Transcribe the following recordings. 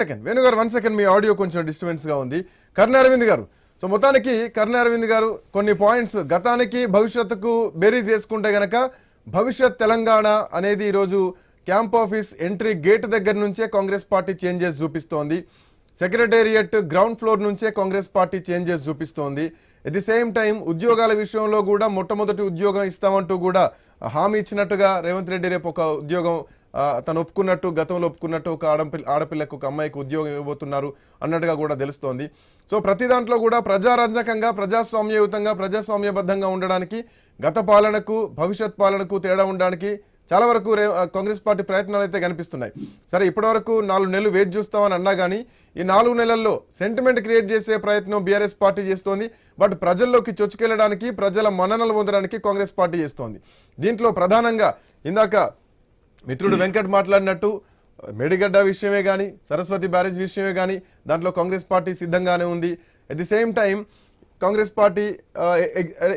Second వేణుగారు one second మీ audio కొంచెం డిస్టర్బెన్స్గా ఉంది. కర్ణ అరవింద్ గారు. సో మొత్తానికి కర్ణ అరవింద్ గారు కొన్ని పాయింట్స్ గతానికి భవిష్యత్తుకు బేరీజ్ చేసుకుంటే గనక భవిష్యత్ తెలంగాణ అనేది ఈరోజు క్యాంప్ ఆఫీస్ ఎంట్రీ గేట్ దగ్గర నుంచే కాంగ్రెస్ పార్టీ చేంజెస్ చూపిస్తోంది. సెక్రటేరియట్ గ్రౌండ్ ఫ్లోర్ నుంచే కాంగ్రెస్ పార్టీ చేంజెస్ చూపిస్తోంది. ఎట్ ది సేమ్ టైం ఉద్యోగాల విషయంలో కూడా మొట్టమొదటి ఉద్యోగం ఇస్తామంటూ కూడా హామీ ఇచ్చినట్టుగా రేవంత్ రెడ్డి రేపు ఒక ఉద్యోగం తను ఒప్పుకున్నట్టు గతంలో ఒప్పుకున్నట్టు ఒక ఆడపిల్ల ఆడపిల్లకు ఒక అమ్మాయికి ఉద్యోగం ఇవ్వబోతున్నారు అన్నట్టుగా కూడా తెలుస్తోంది. సో ప్రతి దాంట్లో కూడా ప్రజారంజకంగా ప్రజాస్వామ్యయుతంగా ప్రజాస్వామ్యబద్ధంగా ఉండడానికి గత పాలనకు భవిష్యత్ పాలనకు తేడా ఉండడానికి చాలా వరకు కాంగ్రెస్ పార్టీ ప్రయత్నాలు అయితే కనిపిస్తున్నాయి. సరే ఇప్పటివరకు నాలుగు నెలలు వేచి చూస్తామని అన్నా కానీ ఈ నాలుగు నెలల్లో సెంటిమెంట్ క్రియేట్ చేసే ప్రయత్నం బీఆర్ఎస్ పార్టీ చేస్తోంది. బట్ ప్రజల్లోకి చొచ్చుకెళ్ళడానికి ప్రజల మన్ననలు పొందడానికి కాంగ్రెస్ పార్టీ చేస్తోంది. దీంట్లో ప్రధానంగా ఇందాక మిత్రుడు వెంకట్ మాట్లాడినట్టు మేడిగడ్డ విషయమే కానీ సరస్వతి బ్యారేజ్ విషయమే కానీ దాంట్లో కాంగ్రెస్ పార్టీ సిద్ధంగానే ఉంది. At the same time Congress party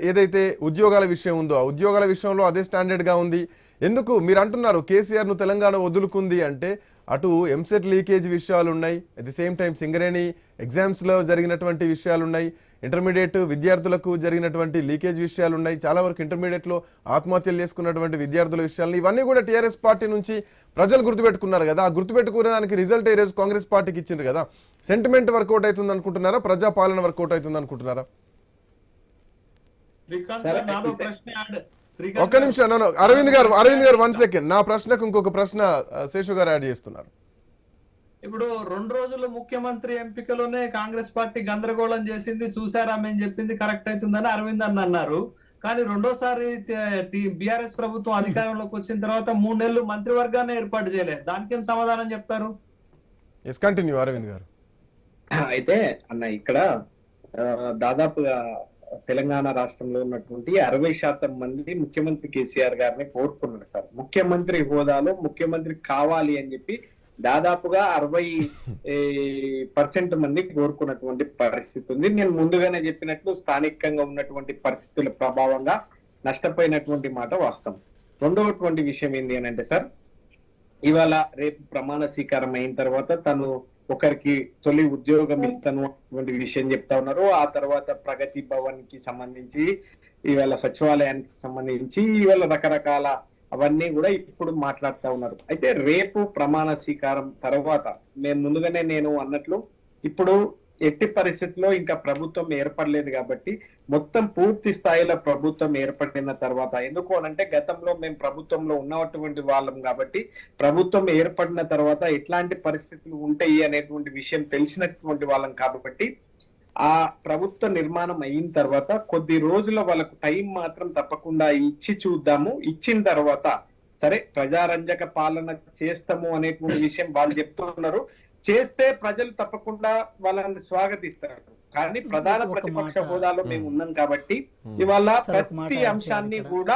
ఏదైతే ఉద్యోగాల విషయం ఉందో ఆ ఉద్యోగాల విషయంలో అదే స్టాండర్డ్గా ఉంది. ఎందుకు? మీరు అంటున్నారు కేసీఆర్ను తెలంగాణ వదులుకుంది అంటే అటు ఎంసెట్ లీకేజ్ విషయాలు ఉన్నాయి. At the same time Singareni ఎగ్జామ్స్లో జరిగినటువంటి విషయాలు ఉన్నాయి. ఇంటర్మీడియట్ విద్యార్థులకు జరిగినటువంటి లీకేజ్ విషయాలు ఉన్నాయి చాలా వరకు ఇంటర్మీడియట్లో ఆత్మహత్యలు చేసుకున్నటువంటి విద్యార్థుల విషయాలు ఇవన్నీ కూడా టీఆర్ఎస్ పార్టీ నుంచి ప్రజలు గుర్తుపెట్టుకున్నారు కదా. ఆ గుర్తుపెట్టుకునే దానికి రిజల్ట్ ఈ రోజు కాంగ్రెస్ పార్టీకి ఇచ్చింది కదా? సెంటిమెంట్ వర్కౌట్ అవుతుంది అనుకుంటున్నారా ప్రజా పాలన వర్కౌట్ అవుతుంది అనుకుంటున్నారా ఒక్క నిమిషం. అరవింద్ గారు అరవింద్ గారు వన్ సెకండ్ నా ప్రశ్నకు ఇంకొక ప్రశ్న శేషు గారు యాడ్ చేస్తున్నారు. ఇప్పుడు రెండు రోజులు ముఖ్యమంత్రి ఎంపికలోనే కాంగ్రెస్ పార్టీ గందరగోళం చేసింది. చూసారా మేము చెప్పింది కరెక్ట్ అవుతుందని అరవింద్ అన్న అన్నారు. కానీ రెండోసారి బీఆర్ఎస్ ప్రభుత్వం అధికారంలోకి వచ్చిన తర్వాత మూడు నెలలు మంత్రివర్గాన్ని ఏర్పాటు చేయలేదు. దానికి ఏం సమాధానం చెప్తారు? ఎస్ కంటిన్యూ అరవింద్ గారు. అయితే అన్న ఇక్కడ ఆ, దాదాపుగా తెలంగాణ రాష్ట్రంలో ఉన్నటువంటి అరవై శాతం మంది ముఖ్యమంత్రి కేసీఆర్ గారిని కోరుకున్నారు సార్. ముఖ్యమంత్రి హోదాలో ముఖ్యమంత్రి కావాలి అని చెప్పి దాదాపుగా అరవై పర్సెంట్ మంది కోరుకున్నటువంటి పరిస్థితి ఉంది. నేను ముందుగానే చెప్పినట్లు స్థానికంగా ఉన్నటువంటి పరిస్థితుల ప్రభావంగా నష్టపోయినటువంటి మాట వాస్తవం. రెండవటువంటి విషయం ఏంటి అని అంటే సార్ ఇవాళ రేపు ప్రమాణ స్వీకారం అయిన తర్వాత తను ఒకరికి తొలి ఉద్యోగం ఇస్తాను అటువంటి విషయం చెప్తా ఉన్నారు. ఆ తర్వాత ప్రగతి భవన్కి సంబంధించి ఇవాళ సచివాలయానికి సంబంధించి ఇవాళ రకరకాల అవన్నీ కూడా ఇప్పుడు మాట్లాడుతూ ఉన్నారు. అయితే రేపు ప్రమాణ స్వీకారం తర్వాత నేను ముందుగానే నేను అన్నట్లు ఇప్పుడు ఎట్టి పరిస్థితుల్లో ఇంకా ప్రభుత్వం ఏర్పడలేదు కాబట్టి మొత్తం పూర్తి స్థాయిలో ప్రభుత్వం ఏర్పడిన తర్వాత ఎందుకు అనంటే గతంలో మేము ప్రభుత్వంలో ఉన్నటువంటి వాళ్ళం కాబట్టి ప్రభుత్వం ఏర్పడిన తర్వాత ఎట్లాంటి పరిస్థితులు ఉంటాయి అనేటువంటి విషయం తెలిసినటువంటి వాళ్ళం కాబట్టి ఆ ప్రభుత్వ నిర్మాణం అయిన తర్వాత కొద్ది రోజుల వాళ్ళకు టైం మాత్రం తప్పకుండా ఇచ్చి చూద్దాము ఇచ్చిన తర్వాత సరే ప్రజారంజక పాలన చేస్తాము అనేటువంటి విషయం వాళ్ళు చెప్తున్నారు చేస్తే ప్రజలు తప్పకుండా వాళ్ళని స్వాగతిస్తారు కానీ ప్రధాన ప్రతిపక్ష. హోదాలో మేము ఉన్నాం కాబట్టి ఇవాళ ప్రతి అంశాన్ని. కూడా.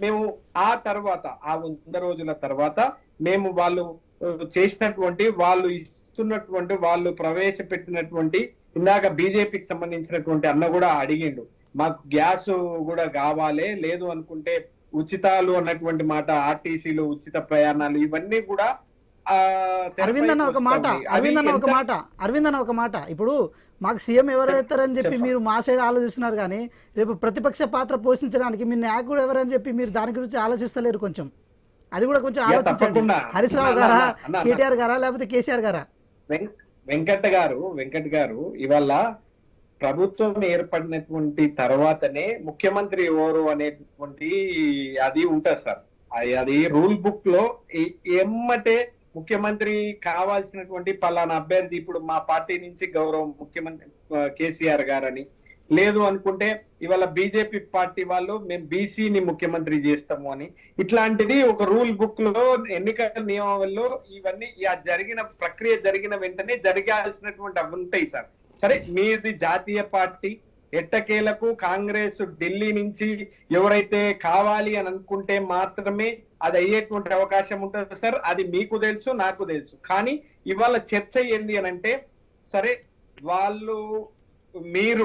మేము ఆ తర్వాత ఆ వంద రోజుల తర్వాత మేము వాళ్ళు చేసినటువంటి వాళ్ళు ఇస్తున్నటువంటి వాళ్ళు ప్రవేశపెట్టినటువంటి ఇందాక బీజేపీకి సంబంధించినటువంటి అన్న కూడా అడిగిండు మాకు గ్యాస్ కూడా కావాలి లేదు అనుకుంటే ఉచితాలు అన్నటువంటి మాట ఆర్టీసీలు ఉచిత ప్రయాణాలు ఇవన్నీ కూడా అరవింద్ అన్న ఒక మాట అరవింద్ అన్న ఒక మాట అరవింద్ అన్న ఒక మాట ఇప్పుడు మాకు సీఎం ఎవరైతారని చెప్పి. మీరు మా సైడ్ ఆలోచిస్తున్నారు కానీ రేపు ప్రతిపక్ష పాత్ర పోషించడానికి మీ నాయకుడు ఎవరని చెప్పి మీరు దాని గురించి ఆలోచిస్తలేరు కొంచెం అది కూడా కొంచెం ఆలోచించండి తప్పకుండా. హరీష్ రావు అన్న, గారా. కేటీఆర్ గారా లేకపోతే కేసీఆర్ గారా వెంకట గారు వెంకట్ గారు ఇవాళ ప్రభుత్వం ఏర్పడినటువంటి తర్వాతనే ముఖ్యమంత్రి ఎవరు అనేటువంటి అది ఉంటుంది సార్. అది- అది రూల్ బుక్లో ఎమ్మటే ముఖ్యమంత్రి కావాల్సినటువంటి పలానా అభ్యర్థి ఇప్పుడు మా పార్టీ నుంచి గౌరవ ముఖ్యమంత్రి కేసీఆర్ గారని లేదు అనుకుంటే ఇవాళ బీజేపీ పార్టీ వాళ్ళు మేము బీసీని ముఖ్యమంత్రి చేస్తాము అని. ఇట్లాంటిది ఒక రూల్ బుక్లో ఎన్నికల నియమావళిలో ఇవన్నీ ఆ జరిగిన ప్రక్రియ జరిగిన వెంటనే జరగాల్సినటువంటి అవి ఉంటాయి సార్. సరే మీది జాతీయ పార్టీ ఎట్టకేలకు కాంగ్రెస్ ఢిల్లీ నుంచి ఎవరైతే కావాలి అని అనుకుంటే మాత్రమే అది అయ్యేటువంటి అవకాశం ఉంటుంది సార్. అది మీకు తెలుసు నాకు తెలుసు. కానీ ఇవాళ చర్చ ఏంది అని అంటే సరే వాళ్ళు మీరు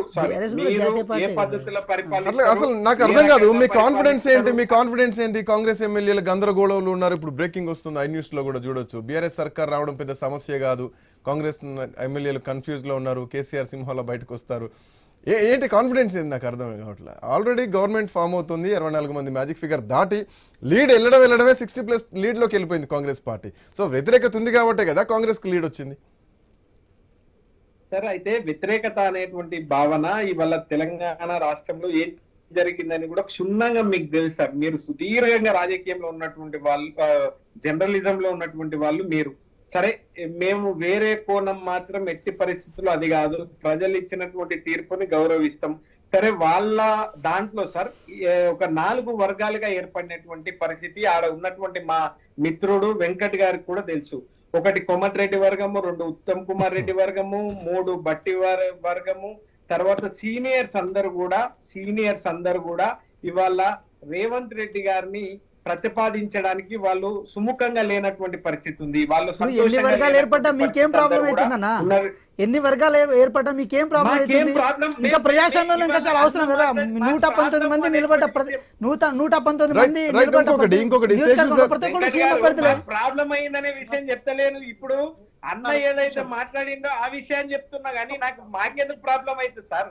అసలు నాకు అర్థం కాదు. మీ కాన్ఫిడెన్స్ ఏంటి? మీ కాన్ఫిడెన్స్ ఏంటి? కాంగ్రెస్ ఎమ్మెల్యేలు గందరగోళంలో ఉన్నారు. ఇప్పుడు బ్రేకింగ్ వస్తుంది. ఐ న్యూస్లో కూడా చూడొచ్చు. బీఆర్ఎస్ సర్కార్ రావడం పెద్ద సమస్య కాదు. కాంగ్రెస్ ఎమ్మెల్యేలు కన్ఫ్యూజ్లో ఉన్నారు. కేసీఆర్ సింహాలో బయటకు వస్తారు. ఏ ఏంటి కాన్ఫిడెన్స్ ఏంటి నాకు అర్థం కావట్లేదు ఆల్రెడీ గవర్నమెంట్ ఫామ్ అవుతుంది. ఇరవై నాలుగు మంది మ్యాజిక్ ఫిగర్ దాటి లీడ్ వెళ్ళడం వెళ్ళడమే సిక్స్టీ ప్లస్ లీడ్లోకి వెళ్ళిపోయింది కాంగ్రెస్ పార్టీ. సో వ్యతిరేకత ఉంది కాబట్టే కదా కాంగ్రెస్కి లీడ్ వచ్చింది. సార్ అయితే వ్యతిరేకత అనేటువంటి భావన ఇవాళ తెలంగాణ రాష్ట్రంలో ఏం జరిగిందని కూడా క్షుణ్ణంగా మీకు తెలుసు సార్. మీరు సుదీర్ఘంగా రాజకీయంలో ఉన్నటువంటి వాళ్ళు జర్నలిజం లో ఉన్నటువంటి వాళ్ళు మీరు. సరే మేము వేరే కోణం మాత్రం ఎట్టి పరిస్థితుల్లో అది కాదు. ప్రజలు ఇచ్చినటువంటి తీర్పుని గౌరవిస్తాం. సరే వాళ్ళ దాంట్లో సార్ ఒక నాలుగు వర్గాలుగా ఏర్పడినటువంటి పరిస్థితి ఆడ ఉన్నటువంటి మా మిత్రుడు వెంకట్ గారికి కూడా తెలుసు. ఒకటి కోమటిరెడ్డి వర్గము రెండు ఉత్తమ్ కుమార్ రెడ్డి వర్గము మూడు బట్టి వర్- వర్గము. తర్వాత సీనియర్స్ అందరు కూడా సీనియర్స్ అందరు కూడా ఇవాళ రేవంత్ రెడ్డి గారిని ప్రతిపాదించడానికి వాళ్ళు సుముఖంగా లేనటువంటి పరిస్థితి ఉంది. వాళ్ళు ఎన్ని వర్గాలు ఏర్పడ్డా మీకేం ప్రాబ్లం అవుతుందన్నా. ఎన్ని వర్గాలు ఏర్పడ్డా మీకేం ప్రాబ్లం అవుతుంది? ఇంకా. ప్రజాస్వామ్యంలో ఇంకా చాలా అవసరం కదా. నూట పంతొమ్మిది మంది నిలబడ్డ నూట నూట పంతొమ్మిది మంది. నిలబడ్డ ఇంకొకటి, ప్రతి- ఒక్కరు సీఎం అభ్యర్థులే ప్రాబ్లం అయిందనే విషయం చెప్తలేను ఇప్పుడు అన్న ఏదైతే మాట్లాడిందో ఆ విషయాన్ని చెప్తున్నా కానీ నాకు మాకెందుకు ప్రాబ్లం అవుతుంది సార్?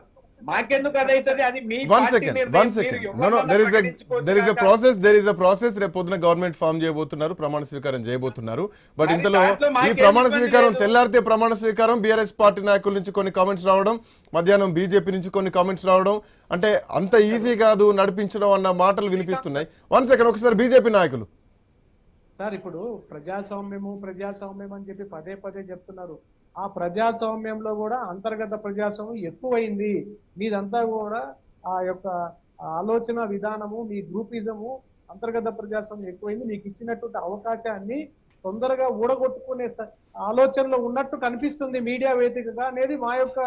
మాకెందుకు అదైతుంది అది మీ వన్ పార్టీ సెకండ్ నిర్ణయం. వన్ మీరు సెకండ్ ఎవరినన్నా నో నో దెర్ ఇస్ ప్రకటించుకోవచ్చు దెర్ ఇస్ ఎ కాక. Process there is a process రేపు పొద్దున గవర్నమెంట్ ఫామ్ చేయబోతున్నారు ప్రమాణ స్వీకారం చేయబోతున్నారు. బట్ ఇంతలో ఈ ప్రమాణ స్వీకారం. తెల్లారితే ప్రమాణ స్వీకారం బీఆర్ఎస్ పార్టీ నాయకుల నుంచి కొన్ని కామెంట్స్ రావడం మధ్యాహ్నం బీజేపీ నుంచి కొన్ని కామెంట్స్ రావడం అంటే అంత ఈజీ కాదు నడిపించడం అన్న మాటలు వినిపిస్తున్నాయి. వన్ సెకండ్ ఒకసారి బీజేపీ నాయకులు. సార్ ఇప్పుడు ప్రజాస్వామ్యము ప్రజాస్వామ్యం అని చెప్పి పదే పదే చెప్తున్నారు. ఆ ప్రజాస్వామ్యంలో కూడా అంతర్గత ప్రజాస్వామ్యం ఎక్కువైంది. మీదంతా కూడా ఆ యొక్క ఆలోచన విధానము మీ గ్రూపిజము అంతర్గత ప్రజాస్వామ్యం ఎక్కువైంది. మీకు ఇచ్చినటువంటి అవకాశాన్ని తొందరగా ఊడగొట్టుకునే ఆలోచనలో ఉన్నట్టు కనిపిస్తుంది మీడియా వేదికగా అనేది మా యొక్క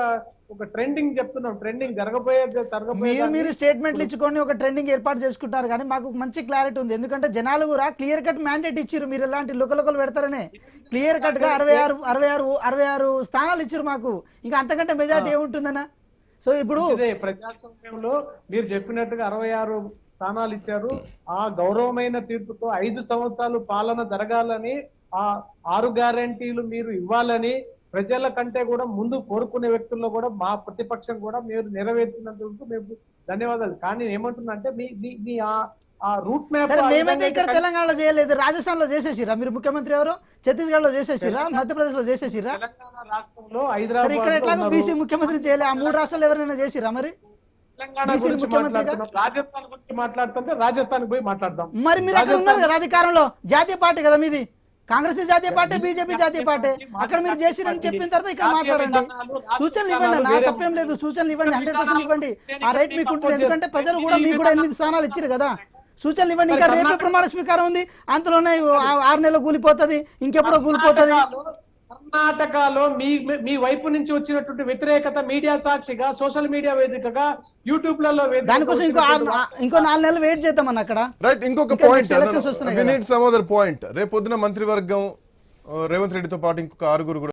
ఒక ట్రెండింగ్ చెప్తున్నాం. ట్రెండింగ్ జరగబోయే జరగబోయే మీరు మీరు స్టేట్మెంట్లు ఇచ్చుకొని ఒక ట్రెండింగ్ ఏర్పాటు చేసుకుంటారు కానీ మాకు మంచి క్లారిటీ ఉంది. ఎందుకంటే జనాలు కూడా క్లియర్ కట్ మ్యాండేట్ ఇచ్చారు మీరు ఎలాంటి లుకలుకలు పెడతారనే. క్లియర్ కట్గా అరవై ఆరు అరవై ఆరు అరవై ఆరు స్థానాలు ఇచ్చారు మాకు. ఇంకా అంతకంటే మెజార్టీ ఏముంటుందన్నా? సో ఇప్పుడు ప్రజాస్వామ్యంలో మీరు చెప్పినట్టుగా అరవై ఆరు స్థానాలు ఇచ్చారు ఆ గౌరవమైన తీర్పుతో ఐదు సంవత్సరాలు పాలన జరగాలని ఆ ఆరు గ్యారంటీలు మీరు ఇవ్వాలని ప్రజల కంటే కూడా ముందు కోరుకునే వ్యక్తుల్లో కూడా మా ప్రతిపక్షం కూడా మీరు నెరవేర్చినందుకు మేము ధన్యవాదాలు. కానీ ఏమంటున్నా అంటే మీ మీ- ఆ- రూట్ మ్యాప్ మేమైతే ఇక్కడ తెలంగాణలో చేయలేదు. రాజస్థాన్లో చేసేసిరా? మీరు ముఖ్యమంత్రి ఎవరు? ఛత్తీస్గఢ్లో చేసేసిరా? మధ్యప్రదేశ్లో చేసేసిరా? తెలంగాణ రాష్ట్రంలో సరే ఇక్కడ హైదరాబాద్ ఎట్లాగో బీసీ ముఖ్యమంత్రి చేయలే. ఆ మూడు రాష్ట్రాలు ఎవరైనా చేసిరా మరి? తెలంగాణ బీసీ గురించి ముఖ్యమంత్రిగా? మాట్లాడుతున్నాం రాజస్థాన్ గురించి మాట్లాడుతుంటే రాజస్థాన్ పోయి మాట్లాడదాం. మరి మీరు అక్కడ ఉన్నారు కదా అధికారంలో? జాతీయ పార్టీ కదా మీది. కాంగ్రెస్ జాతీయ పార్టీ బీజేపీ జాతీయ పార్టీ. అక్కడ మీరు చేసిరని చెప్పిన తర్వాత ఇక్కడ మాట్లాడండి. సూచనలు ఇవ్వండి అన్న తప్పేం లేదు. సూచనలు ఇవ్వండి. హండ్రెడ్ పర్సెంట్ ఇవ్వండి. ఆ రైట్ మీకు ఉంటుంది. ఎందుకంటే ప్రజలు కూడా మీకు కూడా ఎనిమిది స్థానాలు ఇచ్చారు కదా. సూచనలు ఇవ్వండి. ఇంకా రేపే ప్రమాణ స్వీకారం ఉంది. అంతలోనే ఆరు నెలలు కూలిపోతుంది. ఇంకెప్పుడో కూలిపోతుంది. కర్ణాటకలో మీ మీ వైపు నుంచి వచ్చినటువంటి వ్యతిరేకత మీడియా సాక్షిగా సోషల్ మీడియా వేదికగా యూట్యూబ్లలో దానికోసం ఇంకో ఇంకో నాలుగు నెలలు వెయిట్ చేద్దామన్న అక్కడ. రైట్ ఇంకొక ఇంకా పాయింట్. సమ్ అదర్ పాయింట్ రేపు పొద్దున మంత్రివర్గం ఆ, రేవంత్ రెడ్డితో పాటు ఇంకొక ఆరుగురు కూడా